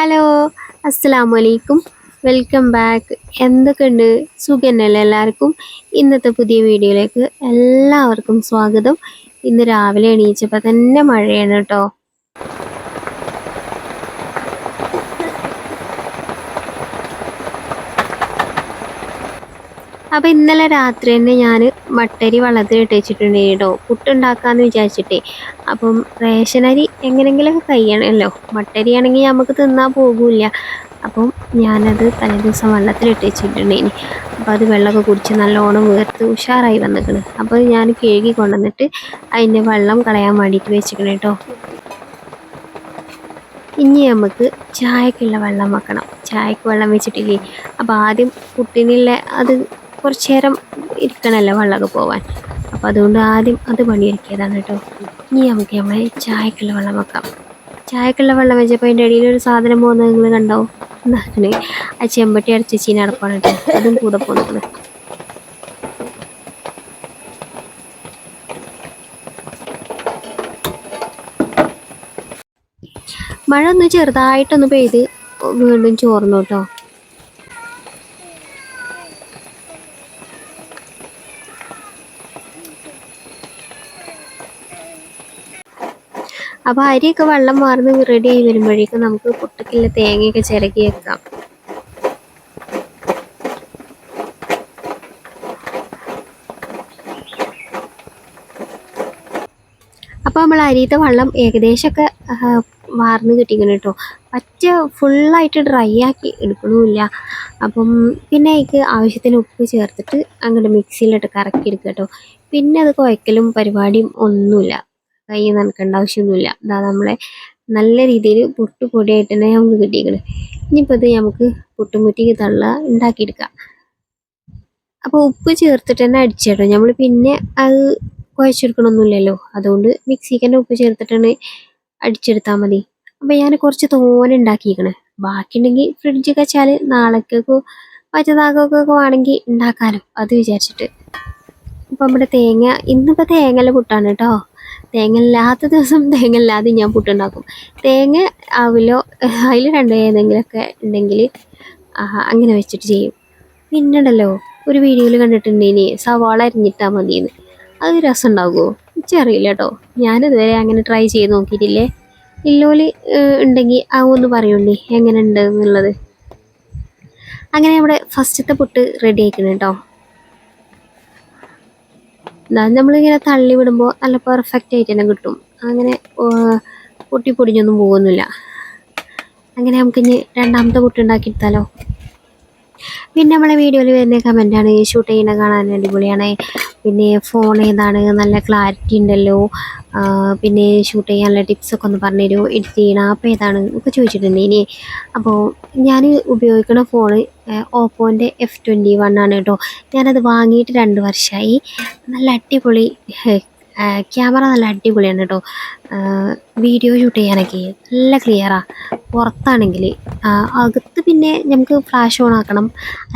Hello അസ്സാം വലൈക്കും welcome back. എന്തൊക്കെയുണ്ട്? സുഖന്നല്ലേ എല്ലാവർക്കും? ഇന്നത്തെ പുതിയ വീഡിയോയിലേക്ക് എല്ലാവർക്കും സ്വാഗതം. ഇന്ന് രാവിലെ എണീച്ചപ്പോൾ തന്നെ മഴയാണ് കേട്ടോ. അപ്പോൾ ഇന്നലെ രാത്രി തന്നെ ഞാൻ മട്ടരി വെള്ളത്തിലിട്ട് വെച്ചിട്ടുണ്ട് കേട്ടോ. പുട്ടുണ്ടാക്കാമെന്ന് വിചാരിച്ചിട്ടേ. അപ്പം റേഷൻ അരി എങ്ങനെയെങ്കിലുമൊക്കെ കഴിയണമല്ലോ മട്ടരി ആണെങ്കിൽ നമുക്ക് തിന്നാൻ പോകില്ല. അപ്പം ഞാനത് തലേ ദിവസം വെള്ളത്തിലിട്ട് വെച്ചിട്ടുണ്ട് ഇനി. അപ്പോൾ അത് വെള്ളമൊക്കെ കുടിച്ച് നല്ലോണം വീർത്ത് ഉഷാറായി വന്നിക്കണ്. അപ്പോൾ ഞാൻ കഴുകി കൊണ്ടുവന്നിട്ട് അതിന്റെ വെള്ളം കളയാൻ വേണ്ടിയിട്ട് വെച്ചിക്കണം കേട്ടോ. ഇനി നമുക്ക് ചായക്കുള്ള വെള്ളം വെക്കണം. ചായക്ക് വെള്ളം വെച്ചിട്ടില്ലേ. അപ്പോൾ ആദ്യം പുട്ടിനുള്ള അത് കുറച്ച് നേരം ഇരിക്കണമല്ലോ വെള്ളമൊക്കെ പോവാൻ. അപ്പോൾ അതുകൊണ്ട് ആദ്യം അത് പണിയൊരുക്കിയതാണ് കേട്ടോ. ഇനി നമുക്ക് നമ്മളെ ചായക്കുള്ള വെള്ളം വെക്കാം. ചായക്കുള്ള വെള്ളം വെച്ചപ്പോൾ അതിന്റെ ഇടയിൽ ഒരു സാധനം പോകുന്നത് നിങ്ങൾ കണ്ടോ? എന്നാണ് ആ ചെമ്പട്ടി അടച്ച് ചീന അടപ്പാണ് കേട്ടോ. അതും കൂടെ പോകുന്നത്. മഴ ഒന്ന് ചെറുതായിട്ടൊന്ന് പെയ്ത് വീണ്ടും ചോർന്നു കേട്ടോ. അപ്പോൾ അരിയൊക്കെ വെള്ളം മാറുന്ന റെഡി ആയി വരുമ്പോഴേക്കും നമുക്ക് പൊട്ടക്കില്ല തേങ്ങയൊക്കെ ചിരകി വെക്കാം. അപ്പോൾ നമ്മൾ അരിയത്തെ വെള്ളം ഏകദേശമൊക്കെ വാർന്ന് കിട്ടിക്കണം കേട്ടോ പറ്റ ഫുള്ളായിട്ട് ഡ്രൈ ആക്കി എടുക്കണമില്ല അപ്പം പിന്നെ അതിക്ക് ആവശ്യത്തിന് ഉപ്പ് ചേർത്തിട്ട് അങ്ങോട്ട് മിക്സിയിലിട്ട് കറക്കി എടുക്കുക കേട്ടോ പിന്നെ അത് കുഴക്കലും പരിപാടിയും ഒന്നുമില്ല കൈ നനക്കേണ്ട ആവശ്യമൊന്നുമില്ല. അതാ നമ്മളെ നല്ല രീതിയിൽ പൊട്ട് പൊടിയായിട്ട് തന്നെ നമുക്ക് കിട്ടിയിരിക്കണം ഇനിയിപ്പോൾ ഇത് നമുക്ക് പൊട്ടുമുറ്റിക്ക് തള്ള ഉണ്ടാക്കിയെടുക്കാം. അപ്പോൾ ഉപ്പ് ചേർത്തിട്ട് തന്നെ അടിച്ചേട്ടോ. നമ്മൾ പിന്നെ അത് കുഴച്ചെടുക്കണമൊന്നുമില്ലല്ലോ അതുകൊണ്ട് മിക്സിക്ക് തന്നെ ഉപ്പ് ചേർത്തിട്ടാണ് അടിച്ചെടുത്താൽ മതി. അപ്പോൾ ഞാൻ കുറച്ച് തോനെ ഉണ്ടാക്കിയിരിക്കണേ ബാക്കിയുണ്ടെങ്കിൽ ഫ്രിഡ്ജ് വെച്ചാൽ നാളേക്കൊക്കെ പച്ചതാകൊക്കെ വേണമെങ്കിൽ ഉണ്ടാക്കാമല്ലോ അത് വിചാരിച്ചിട്ട്. അപ്പം നമ്മുടെ തേങ്ങ ഇന്നിപ്പോൾ തേങ്ങയിലെ പുട്ടാണ് കേട്ടോ. തേങ്ങ ഇല്ലാത്ത ദിവസം തേങ്ങ ഇല്ലാതെ ഞാൻ പുട്ടുണ്ടാക്കും. തേങ്ങ ആവിലോ അതിൽ രണ്ട് ഏതെങ്കിലുമൊക്കെ ഉണ്ടെങ്കിൽ അങ്ങനെ വെച്ചിട്ട് ചെയ്യും. പിന്നെ ഉണ്ടല്ലോ ഒരു വീഡിയോയിൽ കണ്ടിട്ടുണ്ട് ഇനി സവാള അരിഞ്ഞിട്ടാൽ മതിയെന്ന്. അത് രസം ഉണ്ടാകുമോ എനിക്കറിയില്ല കേട്ടോ ഞാനിതുവരെ അങ്ങനെ ട്രൈ ചെയ്ത് നോക്കിയിട്ടില്ലേ? ഇല്ലോലി ഉണ്ടെങ്കിൽ ആ ഒന്ന് പറയണ്ടേ എങ്ങനെ ഉണ്ട് എന്നുള്ളത്. അങ്ങനെ നമ്മുടെ ഫസ്റ്റത്തെ പുട്ട് റെഡി ആയിക്കണം കേട്ടോ എന്നാലും നമ്മളിങ്ങനെ തള്ളി വിടുമ്പോൾ നല്ല പെർഫെക്റ്റ് ആയിട്ട് തന്നെ കിട്ടും. അങ്ങനെ പൊട്ടി പൊടിഞ്ഞൊന്നും പോകുന്നില്ല. അങ്ങനെ നമുക്ക് ഇനി രണ്ടാമത്തെ കുട്ടി ഉണ്ടാക്കിയെടുത്താലോ? പിന്നെ നമ്മളെ വീഡിയോയിൽ വരുന്ന കമന്റാണ് ഷൂട്ട് ചെയ്യുന്ന കാണാൻ അടിപൊളിയാണ്. പിന്നെ ഫോൺ ഏതാണ്? നല്ല ക്ലാരിറ്റി ഉണ്ടല്ലോ. പിന്നെ ഷൂട്ട് ചെയ്യാനുള്ള ടിപ്സൊക്കെ ഒന്ന് പറഞ്ഞു തരുമോ എഡിറ്റ് ചെയ്യണ. ആപ്പ് ഏതാണ്? ഒക്കെ ചോദിച്ചിട്ടുണ്ട് ഇനി. അപ്പോൾ ഞാൻ ഉപയോഗിക്കുന്ന ഫോണ് ഓപ്പോന്റെ എഫ് ട്വന്റി വൺ ആണ് കേട്ടോ ഞാനത് വാങ്ങിയിട്ട് രണ്ട് വർഷമായി നല്ല അടിപൊളി ക്യാമറ നല്ല അടിപൊളിയാണ് കേട്ടോ വീഡിയോ ഷൂട്ട് ചെയ്യാനൊക്കെ നല്ല ക്ലിയറാണ് പുറത്താണെങ്കിൽ അകത്ത് പിന്നെ നമുക്ക് ഫ്ലാഷ് ഓൺ ആക്കണം.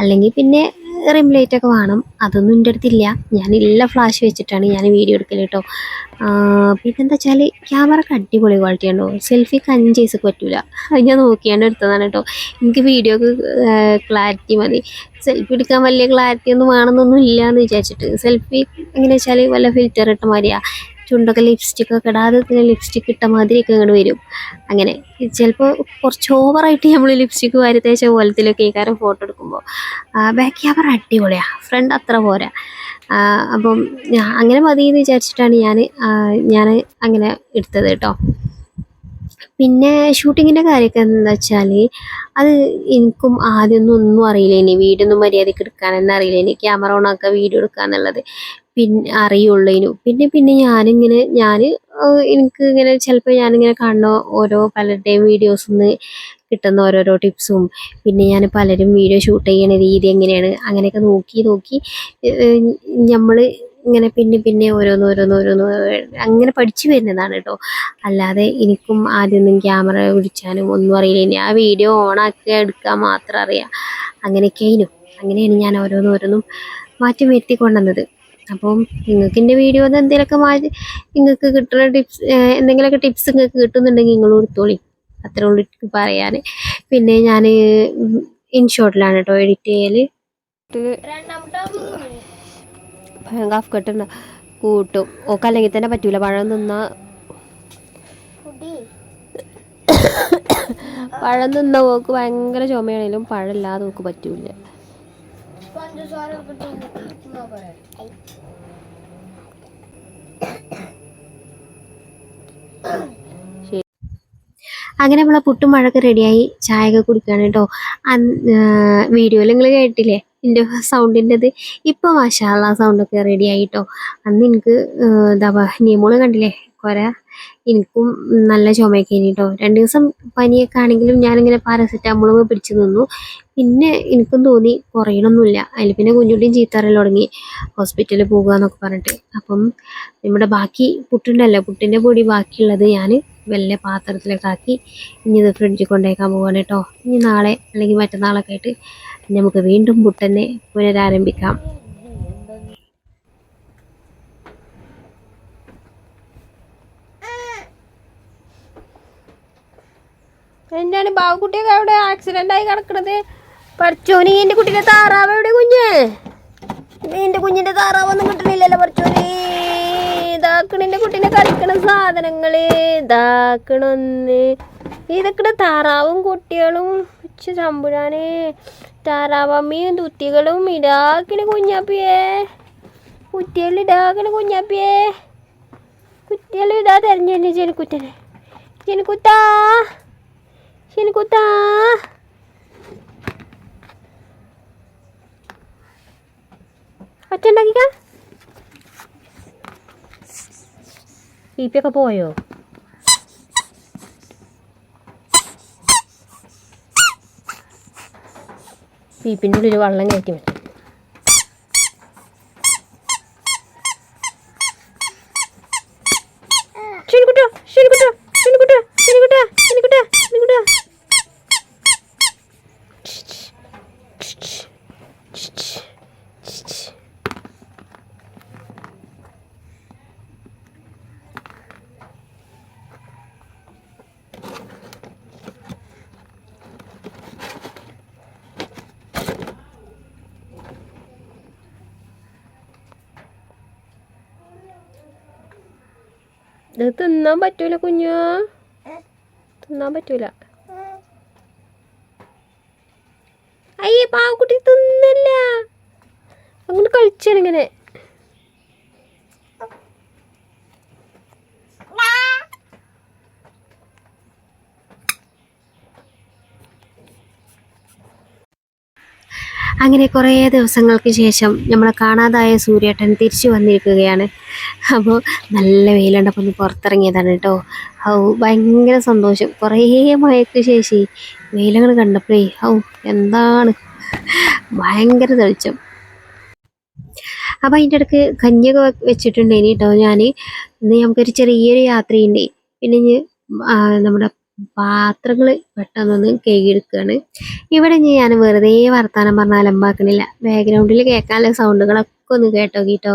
അല്ലെങ്കിൽ പിന്നെ റിം ലൈറ്റ് ഒക്കെ വേണം. അതൊന്നും എന്റെ അടുത്തില്ല ഞാൻ ഞാനില്ല ഫ്ലാഷ് വെച്ചിട്ടാണ് ഞാൻ വീഡിയോ എടുക്കൽ കേട്ടോ. പിന്നെന്താ വെച്ചാൽ ക്യാമറക്ക് അടിപൊളി ക്വാളിറ്റി ഉണ്ടോ സെൽഫിക്ക് അഞ്ച് പൈസക്ക് പറ്റൂല. അത് ഞാൻ നോക്കിയാണ് എടുത്തതാണ് കേട്ടോ. എനിക്ക് വീഡിയോക്ക് ക്ലാരിറ്റി മതി. സെൽഫി എടുക്കാൻ വലിയ ക്ലാരിറ്റി ഒന്നും വേണമെന്നൊന്നും ഇല്ല എന്ന് വിചാരിച്ചിട്ട്. സെൽഫി എങ്ങനെയാ വെച്ചാൽ വല്ല ഫിൽറ്റർ ഇട്ട മാതിരിയാ. ചുണ്ടൊക്കെ ലിപ്സ്റ്റിക് ഒക്കെ ഇടാതെ തന്നെ ലിപ്സ്റ്റിക് ഇട്ട മാതിരിയൊക്കെ അങ്ങോട്ട് വരും. അങ്ങനെ ചിലപ്പോൾ കുറച്ച് ഓവറായിട്ട് നമ്മൾ ലിപ്സ്റ്റിക് വാരി തേച്ച പോലത്തിലൊക്കെ ഈ കാര്യം ഫോട്ടോ എടുക്കുമ്പോൾ ബാക്ക് ക്യാമറ അടിപൊളിയാണ് ഫ്രണ്ട് അത്ര പോരാ. അപ്പം അങ്ങനെ മതി എന്ന് വിചാരിച്ചിട്ടാണ് ഞാൻ ഞാൻ അങ്ങനെ എടുത്തത് കേട്ടോ പിന്നെ ഷൂട്ടിങ്ങിന്റെ കാര്യമൊക്കെ എന്താ വെച്ചാൽ അത് എനിക്കും ആദ്യമൊന്നും ഒന്നും അറിയില്ല ഇനി. വീടൊന്നും മര്യാദയ്ക്ക് എടുക്കാനൊന്നും അറിയില്ല. ഇനി ക്യാമറ ഓണാക്കുക വീഡിയോ എടുക്കുക എന്നുള്ളത് പിന്നെ അറിയുള്ളതിനു പിന്നെ പിന്നെ ഞാനിങ്ങനെ ഞാൻ എനിക്ക് ഇങ്ങനെ ചിലപ്പോൾ ഞാനിങ്ങനെ കാണുന്ന ഓരോ പലരുടെയും വീഡിയോസിൽ നിന്ന് കിട്ടുന്ന ഓരോരോ ടിപ്സും പിന്നെ ഞാൻ പലരും വീഡിയോ ഷൂട്ട് ചെയ്യണ രീതി എങ്ങനെയാണ് അങ്ങനെയൊക്കെ നോക്കി നോക്കി നമ്മൾ ഇങ്ങനെ പിന്നെ പിന്നെ ഓരോന്ന് ഓരോന്ന് അങ്ങനെ പഠിച്ചു വരുന്നതാണ് കേട്ടോ അല്ലാതെ എനിക്കും ആദ്യമൊന്നും ക്യാമറ പിടിച്ചാനും ഒന്നും അറിയില്ല. ആ വീഡിയോ ഓണാക്കി എടുക്കാൻ മാത്രം അറിയാം. അങ്ങനെയൊക്കെ ആയിരുന്നു അങ്ങനെയാണ് ഞാൻ ഓരോന്നോരോന്നും മാറ്റം വരുത്തി കൊണ്ടുവന്നത്. അപ്പം നിങ്ങൾക്ക് എന്റെ വീഡിയോ എന്തെങ്കിലുമൊക്കെ മാറ്റി നിങ്ങൾക്ക് കിട്ടുന്ന ടിപ്സ് എന്തെങ്കിലുമൊക്കെ ടിപ്സ് നിങ്ങൾക്ക് കിട്ടുന്നുണ്ടെങ്കിൽ നിങ്ങൾ കൊടുത്തോളി. അത്രേ ഉള്ളൂ പറയാൻ പിന്നെ ഞാൻ ഇൻഷോട്ടിലാണ് കേട്ടോ എഡിറ്റ് ചെയ്യൽ കെട്ടുണ്ട്. കൂട്ടും. ഓക്കെ അല്ലെങ്കിൽ തന്നെ പറ്റൂല. പഴം നിന്ന പഴം തിന്ന ഓക്ക് ഭയങ്കര ചുമയാണെങ്കിലും പഴമില്ലാതെ ഓക്ക് പറ്റൂല. അങ്ങനെ നമ്മളെ പുട്ടും മഴയൊക്കെ റെഡിയായി ചായയൊക്കെ കുടിക്കുകയാണ് കേട്ടോ. വീഡിയോയിൽ നിങ്ങൾ കേട്ടില്ലേ? എന്റെ സൗണ്ടിന്റെത് ഇപ്പോൾ മാഷാള്ള സൗണ്ടൊക്കെ റെഡിയായി ആയിട്ടോ അന്ന് എനിക്ക് എന്താ നിയമോൾ കണ്ടില്ലേ? കുര. എനിക്കും നല്ല ചുമയൊക്കെ ഇനി കേട്ടോ രണ്ട് ദിവസം പനിയൊക്കെ ആണെങ്കിലും ഞാനിങ്ങനെ പാരസെറ്റാമോളും പിടിച്ചു നിന്നു. പിന്നെ എനിക്കും തോന്നി കുറയണമൊന്നുമില്ല അതിൽ പിന്നെ കുഞ്ഞുട്ടിയും ചീത്തറിൽ തുടങ്ങി. ഹോസ്പിറ്റലിൽ പോകുക എന്നൊക്കെ പറഞ്ഞിട്ട്. അപ്പം നമ്മുടെ ബാക്കി പുട്ടുണ്ടല്ലോ. പുട്ടിന്റെ പൊടി ബാക്കിയുള്ളത് ഞാൻ വലിയ പാത്രത്തിലൊക്കെ ആക്കി ഇനി ഇത് ഫ്രിഡ്ജിൽ കൊണ്ടേക്കാൻ പോവാണ് കേട്ടോ. ഇനി നാളെ അല്ലെങ്കിൽ മറ്റന്നാളൊക്കെ ആയിട്ട് നമുക്ക് വീണ്ടും പുട്ടന്നെ പുനരാരംഭിക്കാം. എന്താണ് ബാബുക്കുട്ടിയൊക്കെ അവിടെ ആക്സിഡന്റ് ആയി കിടക്കണത്? പറച്ചോനി എന്റെ കുട്ടിന്റെ താറാവ് എവിടെ കുഞ്ഞ്? എന്റെ കുഞ്ഞിന്റെ താറാവൊന്നും കിട്ടണില്ലല്ലോ പറച്ചോനി. ഇതാക്കണെന്റെ കുട്ടിനെ കളിക്കണ സാധനങ്ങൾ. ഇതാക്കണൊന്ന്. ഇതൊക്കെ താറാവും കുട്ടികളും ഉച്ച ചമ്പുരാനെ താറാവമ്മയും തുത്തികളും ഇടാക്കണ കുഞ്ഞാപ്പിയേ. കുട്ടികൾ ഇടാക്കണ കുഞ്ഞാപ്പിയേ. കുട്ടികൾ ഇടാ തെരഞ്ഞു ജനക്കുറ്റനെ ജനക്കുത്താ. ജനക്കുത്താ ഒറ്റ ഉണ്ടാക്കിക്ക? ബി പി ഒക്കെ പോയോ? ബീപ്പിന്റെ ഉള്ളിൽ വെള്ളം കയറ്റി പറ്റും ഇത് തിന്നാൻ പറ്റൂല കുഞ്ഞു. തിന്നാൻ പറ്റൂല. അയ്യേ പാവക്കുട്ടി തിന്നില്ല. അങ്ങനെ കളിച്ചാണ് ഇങ്ങനെ. അങ്ങനെ കുറേ ദിവസങ്ങൾക്ക് ശേഷം നമ്മളെ കാണാതായ സൂര്യേട്ടൻ തിരിച്ചു വന്നിരിക്കുകയാണ്. അപ്പോൾ നല്ല വെയിലുണ്ടപ്പോൾ ഒന്ന് പുറത്തിറങ്ങിയതാണ് കേട്ടോ. ഔ ഭയങ്കര സന്തോഷം. കുറേ മഴയ്ക്ക് ശേഷം വെയിലങ്ങൾ കണ്ടപ്പോഴേ ഔ എന്താണ്? ഭയങ്കര തെളിച്ചം. അപ്പം അതിന്റെ ഇടയ്ക്ക് കഞ്ഞിയൊക്കെ വെച്ചിട്ടുണ്ട് വെച്ചിട്ടുണ്ടേനി കേട്ടോ ഞാൻ ഇന്ന് നമുക്കൊരു ചെറിയൊരു യാത്രയുണ്ട്. പിന്നെ ഇനി നമ്മുടെ പാത്രങ്ങൾ പെട്ടെന്നൊന്ന് കഴുകിയെടുക്കുകയാണ് ഇവിടെ ഇനി ഞാൻ വെറുതെ വർത്താനം പറഞ്ഞാൽ അലമ്പാക്കണില്ല. ബാക്ക്ഗ്രൗണ്ടിൽ കേൾക്കാനുള്ള സൗണ്ടുകളൊക്കെ ഒന്ന് കേട്ടോ കേട്ടോ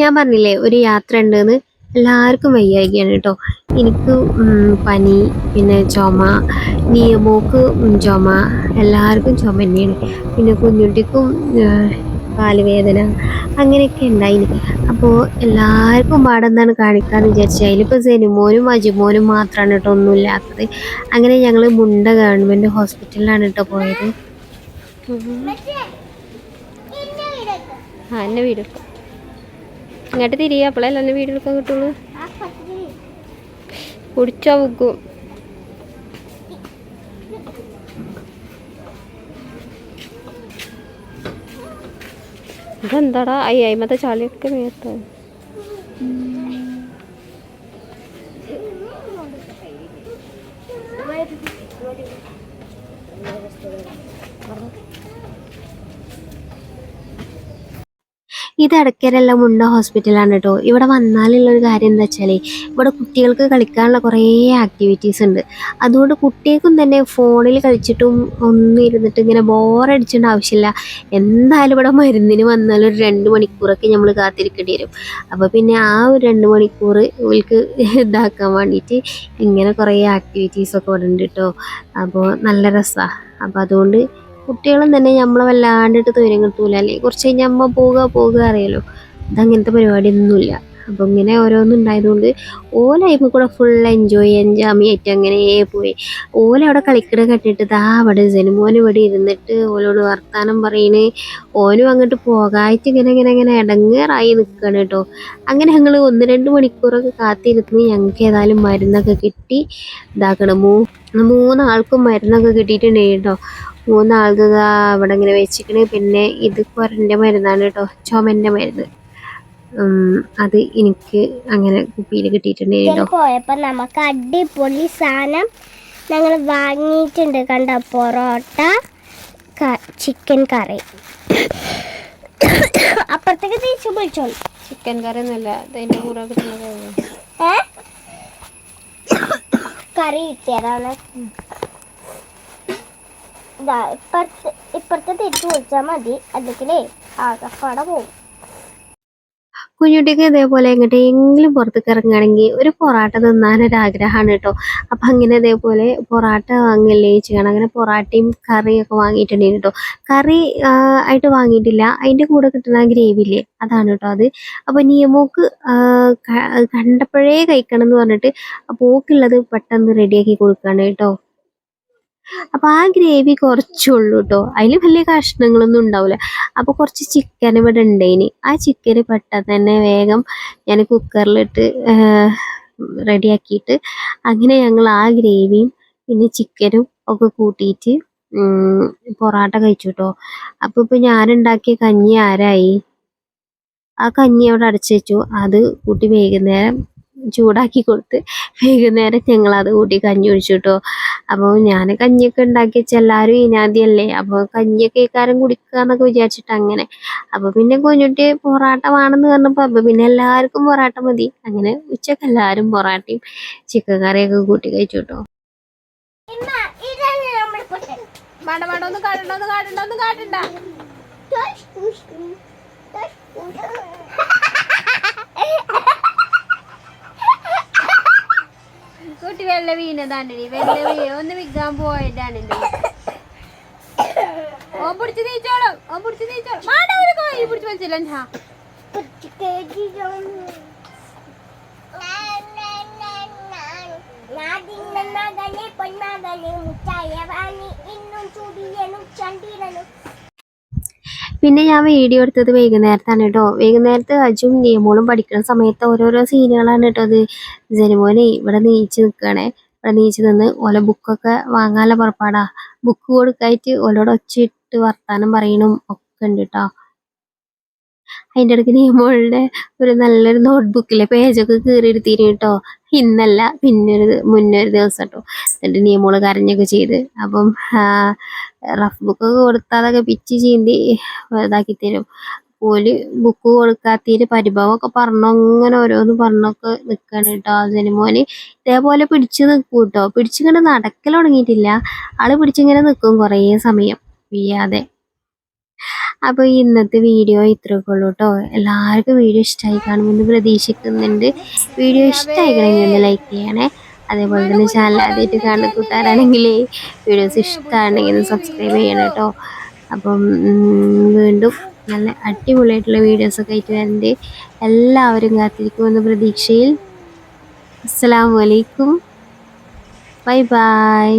ഞാൻ പറഞ്ഞില്ലേ ഒരു യാത്ര ഉണ്ടെന്ന് എല്ലാവർക്കും വയ്യായികയാണ് കേട്ടോ. എനിക്ക് പനി പിന്നെ ചുമ നിയമോക്ക് ചുമ എല്ലാവർക്കും ചുമ തന്നെയാണ്. പിന്നെ കുഞ്ഞുട്ടിക്കും കാലുവേദന അങ്ങനെയൊക്കെ ഉണ്ടായിന്. അപ്പോൾ എല്ലാവർക്കും പാടെന്താണ് കാണിക്കാന്ന് വിചാരിച്ചു അതിലിപ്പോൾ സെനിമോനും അജിമോനും മാത്രമാണ് കേട്ടോ ഒന്നുമില്ലാത്തത് അങ്ങനെ ഞങ്ങൾ മുണ്ട ഗവൺമെന്റ് ഹോസ്പിറ്റലിലാണ് കേട്ടോ പോയത്. ആ എന്നെ വീടെടുക്കാം. ഇങ്ങോട്ട് തിരികെ അപ്പോഴല്ലേ എന്നെ വീടെടുക്കാൻ കിട്ടുള്ളൂ. കുടിച്ചാ വിൽക്കും ഇതെന്താടാ? അയ്യ അയിമത്തെ ചളിയൊക്കെ മേത്ത്. ഇത് ഇടയ്ക്കരെല്ലാം മുണ്ട ഹോസ്പിറ്റലാണ് കേട്ടോ ഇവിടെ വന്നാലുള്ളൊരു കാര്യം എന്താ വെച്ചാൽ ഇവിടെ കുട്ടികൾക്ക് കളിക്കാനുള്ള കുറേ ആക്ടിവിറ്റീസ് ഉണ്ട്. അതുകൊണ്ട് കുട്ടികൾക്കും തന്നെ ഫോണിൽ കളിച്ചിട്ടും ഒന്നും ഇരുന്നിട്ട് ഇങ്ങനെ ബോറടിച്ചേണ്ട ആവശ്യമില്ല എന്തായാലും ഇവിടെ മരുന്നിന് വന്നാൽ ഒരു രണ്ട് മണിക്കൂറൊക്കെ നമ്മൾ കാത്തിരിക്കേണ്ടി വരും. അപ്പോൾ പിന്നെ ആ ഒരു രണ്ട് മണിക്കൂർ ഇവർക്ക് ഇതാക്കാൻ വേണ്ടിയിട്ട് ഇങ്ങനെ കുറേ ആക്ടിവിറ്റീസൊക്കെ ഉണ്ട് കേട്ടോ അപ്പോൾ നല്ല രസമാണ് അപ്പോൾ അതുകൊണ്ട് കുട്ടികളും തന്നെ നമ്മളെ വല്ലാണ്ടിട്ട് തൊരം കിട്ടൂല. അല്ലേ കുറച്ച് കഴിഞ്ഞാൽ അമ്മ പോവുക പോവുക അറിയാലോ. പരിപാടി ഒന്നുമില്ല അപ്പം ഇങ്ങനെ ഓരോന്നും ഉണ്ടായതുകൊണ്ട് ഓല അതിൽ കൂടെ ഫുൾ എൻജോയ് എൻജാമി ആയിട്ട് അങ്ങനെ പോയി. ഓല അവിടെ കളിക്കണ കെട്ടിട്ട് ദാ അവിടെ ജനുമോൻ ഇവിടെ ഇരുന്നിട്ട് ഓലോട് വർത്താനം പറയണ്. ഓനും അങ്ങോട്ട് പോകായിട്ട് ഇങ്ങനെ ഇങ്ങനെ ഇങ്ങനെ ഇടങ്ങേറായി നിൽക്കുകയാണ് കേട്ടോ അങ്ങനെ ഞങ്ങൾ ഒന്ന് രണ്ട് മണിക്കൂറൊക്കെ കാത്തിരുന്ന് ഞങ്ങൾക്ക് ഏതായാലും മരുന്നൊക്കെ കിട്ടി ഇതാക്കണം. മൂ മൂന്നാൾക്കും മരുന്നൊക്കെ കിട്ടിയിട്ടുണ്ട് കേട്ടോ മൂന്നാളത് ഇതാ അവിടെ ഇങ്ങനെ വെച്ചിക്കണ്. പിന്നെ ഇത് കുറന്റെ മരുന്നാണ് കേട്ടോ ചുമന്റെ മരുന്ന്. അത് എനിക്ക് അങ്ങനെ കുപ്പിയിൽ കിട്ടിയിട്ടുണ്ട് കേട്ടോ പോയപ്പോ നമുക്ക് അടിപൊളി സാധനം ഞങ്ങൾ വാങ്ങിയിട്ടുണ്ട് കണ്ട? Parotta chicken curry. അപ്പുറത്തേക്ക് തിരിച്ചു വിളിച്ചോളൂ. ചിക്കൻ കറി ഒന്നുമല്ല അതിന്റെ കൂടെ കിട്ടുന്നത് ഏ? കറി കിട്ടിയതാണ്. ഇതാ ഇപ്പുറത്ത് ഇപ്പുറത്തെ തിരിച്ചു വിളിച്ചാൽ മതി. അല്ലെങ്കിൽ ആകപ്പാടെ പോകും കുഞ്ഞുട്ടിക്ക് ഇതേപോലെ എങ്ങോട്ടെങ്കിലും പുറത്തേക്ക് ഇറങ്ങുകയാണെങ്കിൽ ഒരു പൊറാട്ട തിന്നാനൊരു ആഗ്രഹമാണ് കേട്ടോ. അപ്പം അങ്ങനെ ഇതേപോലെ പൊറാട്ട വാങ്ങില്ലേ ചെയ്യണം അങ്ങനെ പൊറാട്ടയും കറിയൊക്കെ വാങ്ങിയിട്ടുണ്ടായിരുന്നു കേട്ടോ. കറി ആയിട്ട് വാങ്ങിയിട്ടില്ല. അതിന്റെ കൂടെ കിട്ടുന്ന ഗ്രേവി ഇല്ലേ? അതാണ് കേട്ടോ അത്. അപ്പോൾ നിയമോക്ക് കണ്ടപ്പോഴേ കഴിക്കണം എന്ന് പറഞ്ഞിട്ട് പോക്കുള്ളത് പെട്ടെന്ന് റെഡിയാക്കി കൊടുക്കുകയാണ് കേട്ടോ. അപ്പൊ ആ ഗ്രേവി കുറച്ചുള്ളൂ കേട്ടോ അതിൽ വലിയ കഷ്ണങ്ങളൊന്നും ഉണ്ടാവില്ല അപ്പൊ കുറച്ച് ചിക്കൻ ഇവിടെ ഉണ്ടായിന് ആ ചിക്കൻ പെട്ടെന്ന് തന്നെ വേഗം ഞാൻ കുക്കറിലിട്ട് റെഡിയാക്കിയിട്ട് അങ്ങനെ ഞങ്ങൾ ആ ഗ്രേവിയും പിന്നെ ചിക്കനും ഒക്കെ കൂട്ടിയിട്ട് പൊറാട്ട കഴിച്ചു കേട്ടോ അപ്പൊ ഇപ്പൊ ഞാനുണ്ടാക്കിയ കഞ്ഞി ആരായി? ആ കഞ്ഞി അവിടെ അടച്ചു വെച്ചു. അത് കൂട്ടി വൈകുന്നേരം ചൂടാക്കി കൊടുത്ത് വൈകുന്നേരം ഞങ്ങൾ അത് കൂട്ടി കഞ്ഞി ഒഴിച്ചു കേട്ടോ അപ്പോൾ ഞാൻ കഞ്ഞിയൊക്കെ ഉണ്ടാക്കി വെച്ചാൽ എല്ലാവരും ഇനാദ്യല്ലേ അപ്പോൾ കഞ്ഞിയൊക്കെ ഇക്കാരം കുടിക്കുക എന്നൊക്കെ വിചാരിച്ചിട്ട് അങ്ങനെ. അപ്പോൾ പിന്നെ കുഞ്ഞുട്ടി പൊറാട്ട വേണമെന്ന് പറഞ്ഞപ്പോൾ അപ്പോൾ പിന്നെ എല്ലാവർക്കും പൊറാട്ട മതി. അങ്ങനെ ഉച്ചയ്ക്ക് എല്ലാവരും പൊറാട്ടയും ചിക്കൻ കറിയൊക്കെ കൂട്ടി കഴിച്ചു കേട്ടോ വേണ്ട വേണ്ട ഒന്ന് കാട്ടണ്ട ഒന്ന് കാട്ടണ്ട ഒന്ന് കാട്ടണ്ട. കുട്ടി വെള്ള വീണതാണ് വെള്ള വീ ഒന്ന് വിൽക്കാൻ പോയതാണ് ഓൻ പിടിച്ച് നീച്ചോളും. ഓൻ പിടിച്ച് നീച്ചോളും. മാണ്ട ഒരു കോഴി പിടിച്ച് ഇന്നും ചുടിയനും ചണ്ടിരനും പിന്നെ ഞാൻ വീഡിയോ എടുത്തത് വൈകുന്നേരത്താണ് കേട്ടോ. വൈകുന്നേരത്ത് അജും നിയമോളും പഠിക്കുന്ന സമയത്ത് ഓരോരോ സീനുകളാണ് കേട്ടോ അത്. ജനുമോനെ ഇവിടെ നീച്ച് നിൽക്കുകയാണേ ഇവിടെ നീച്ച് നിന്ന് ഓല ബുക്കൊക്കെ വാങ്ങാനുള്ള പുറപ്പാടാ. ബുക്ക് കൊടുക്കായിട്ട് ഓലോട് ഒച്ചയിട്ട് വർത്താനം പറയണം ഒക്കെ ഉണ്ട് കേട്ടോ. അതിന്റെ ഇടയ്ക്ക് നിയമോളുടെ ഒരു നല്ലൊരു നോട്ട്ബുക്കിലെ പേജൊക്കെ കീറിയെടുത്തിന് കേട്ടോ. ഇന്നല്ല പിന്നൊരു മുന്നേ ഒരു ദിവസം കേട്ടോ. എന്നിട്ട് നീ നിയമോൾ കരഞ്ഞൊക്കെ ചെയ്ത്. അപ്പം റഫ് ബുക്ക് കൊടുത്താൽ അതൊക്കെ പിച്ച് ചീന്തി ഇതാക്കി തരും. ഓൽ ബുക്ക് കൊടുക്കാത്തതിന് പരിഭവമൊക്കെ പറഞ്ഞു അങ്ങനെ ഓരോന്ന് പറഞ്ഞൊക്കെ നിൽക്കണം കേട്ടോ ജനുമോന്. ഇതേപോലെ പിടിച്ച് നിൽക്കും കേട്ടോ. പിടിച്ചിങ്ങനെ നടക്കൽ തുടങ്ങിയിട്ടില്ല ആൾ പിടിച്ചിങ്ങനെ നിൽക്കും കുറേ സമയം. വീയാതെ അപ്പോൾ ഇന്നത്തെ വീഡിയോ ഇത്രയൊക്കെ ഉള്ളൂ കേട്ടോ എല്ലാവർക്കും വീഡിയോ ഇഷ്ടമായി കാണുമെന്ന് പ്രതീക്ഷിക്കുന്നുണ്ട്. വീഡിയോ ഇഷ്ടമായിക്കണമെങ്കിൽ ഒന്ന് ലൈക്ക് ചെയ്യണേ. അതേപോലെ തന്നെ ചാനൽ ആദ്യമായിട്ട് കാണുന്ന കൂട്ടുകാരാണെങ്കിൽ വീഡിയോസ് ഇഷ്ടമാണെങ്കിൽ ഒന്ന് സബ്സ്ക്രൈബ് ചെയ്യണം കേട്ടോ അപ്പം വീണ്ടും നല്ല അടിപൊളിയായിട്ടുള്ള വീഡിയോസൊക്കെ ആയിട്ട് വരുന്നുണ്ട് എല്ലാവരും കാത്തിരിക്കുമെന്ന പ്രതീക്ഷയിൽ. അസ്സാം വലൈക്കും ബൈ ബൈ.